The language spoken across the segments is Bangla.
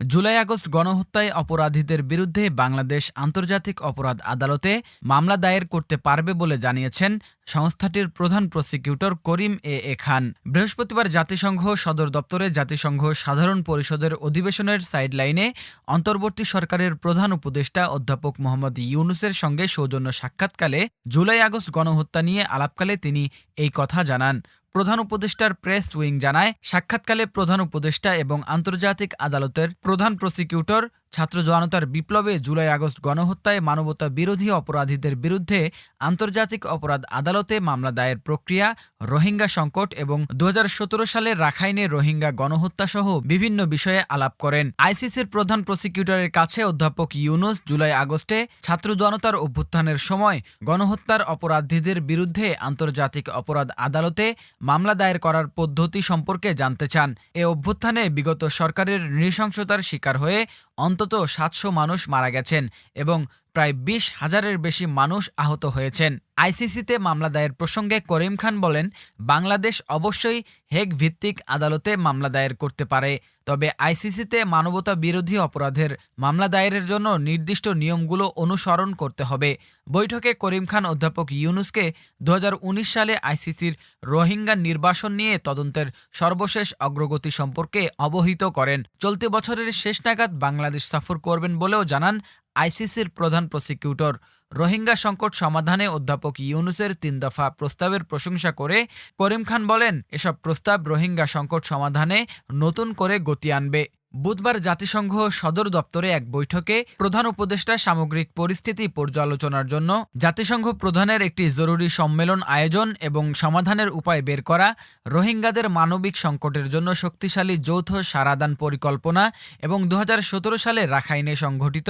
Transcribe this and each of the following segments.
জুলাই আগস্ট গণহত্যায় অপরাধীদের বিরুদ্ধে বাংলাদেশ আন্তর্জাতিক অপরাধ আদালতে মামলা দায়ের করতে পারবে বলে জানিয়েছেন সংস্থাটির প্রধান প্রসিকিউটর করিম এ এ খান। বৃহস্পতিবার জাতিসংঘ সদর দপ্তরে জাতিসংঘ সাধারণ পরিষদের অধিবেশনের সাইডলাইনে অন্তর্বর্তী সরকারের প্রধান উপদেষ্টা অধ্যাপক মোহাম্মদ ইউনুসের সঙ্গে সৌজন্য সাক্ষাৎকালে জুলাই আগস্ট গণহত্যা নিয়ে আলাপকালে তিনি এই কথা জানান। প্রধান উপদেষ্টার প্রেস উইং জানায় সাক্ষাৎকালে প্রধান উপদেষ্টা এবং আন্তর্জাতিক আদালতের প্রধান প্রসিকিউটর ছাত্র জনতার বিপ্লবে জুলাই আগস্ট গণহত্যায় মানবতা বিরোধী অপরাধীদের বিরুদ্ধে আন্তর্জাতিক অপরাধ আদালতে মামলা দায়ের প্রক্রিয়া, রোহিঙ্গা সংকট এবং দু সালে রাখাইনে রোহিঙ্গা গণহত্যা সহ বিভিন্ন বিষয়ে আলাপ করেন। আইসিসির প্রধান প্রসিকিউটরের কাছে অধ্যাপক ইউনুস জুলাই আগস্টে ছাত্র জনতার অভ্যুত্থানের সময় গণহত্যার অপরাধীদের বিরুদ্ধে আন্তর্জাতিক অপরাধ আদালতে মামলা দায়ের করার পদ্ধতি সম্পর্কে জানতে চান। এ অভ্যুত্থানে বিগত সরকারের নৃশংসতার শিকার হয়ে অন্তত সাতশো মানুষ মারা গেছেন এবং প্রায় বিশ হাজারের বেশি মানুষ আহত হয়েছেন। আইসিসিতে মামলা দায়ের প্রসঙ্গে করিম খান বলেন, বাংলাদেশ অবশ্যই হেগ ভিত্তিক আদালতে মামলা দায়ের করতে পারে, তবে আইসিসিতে মানবতা বিরোধী অপরাধের মামলা দায়েরের জন্য নির্দিষ্ট নিয়মগুলো অনুসরণ করতে হবে। বৈঠকে করিম খান অধ্যাপক ইউনুসকে দু হাজার উনিশ সালে আইসিসির রোহিঙ্গা নির্বাসন নিয়ে তদন্তের সর্বশেষ অগ্রগতি সম্পর্কে অবহিত করেন। চলতি বছরের শেষ নাগাদ বাংলাদেশ সফর করবেন বলেও জানান আইসিসির প্রধান প্রসিকিউটর। রোহিঙ্গা সংকট সমাধানে অধ্যাপক ইউনুসের তিন দফা প্রস্তাবের প্রশংসা করে করিম খান বলেন, এসব প্রস্তাব রোহিঙ্গা সংকট সমাধানে নতুন করে গতি আনবে। বুধবার জাতিসংঘ সদর দপ্তরে এক বৈঠকে প্রধান উপদেষ্টা সামগ্রিক পরিস্থিতি পর্যালোচনার জন্য জাতিসংঘ প্রধানের একটি জরুরি সম্মেলন আয়োজন এবং সমাধানের উপায় বের করা, রোহিঙ্গাদের মানবিক সংকটের জন্য শক্তিশালী যৌথ সারাদান পরিকল্পনা এবং দু হাজার সতেরো সালে রাখাইনে সংঘটিত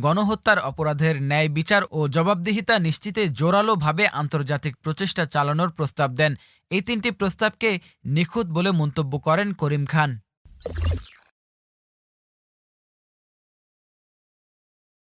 গণহত্যার অপরাধের ন্যায় বিচার ও জবাবদিহিতা নিশ্চিতে জোরালোভাবে আন্তর্জাতিক প্রচেষ্টা চালানোর প্রস্তাব দেন। এই তিনটি প্রস্তাবকে নিখুঁত বলে মন্তব্য করেন করিম খান।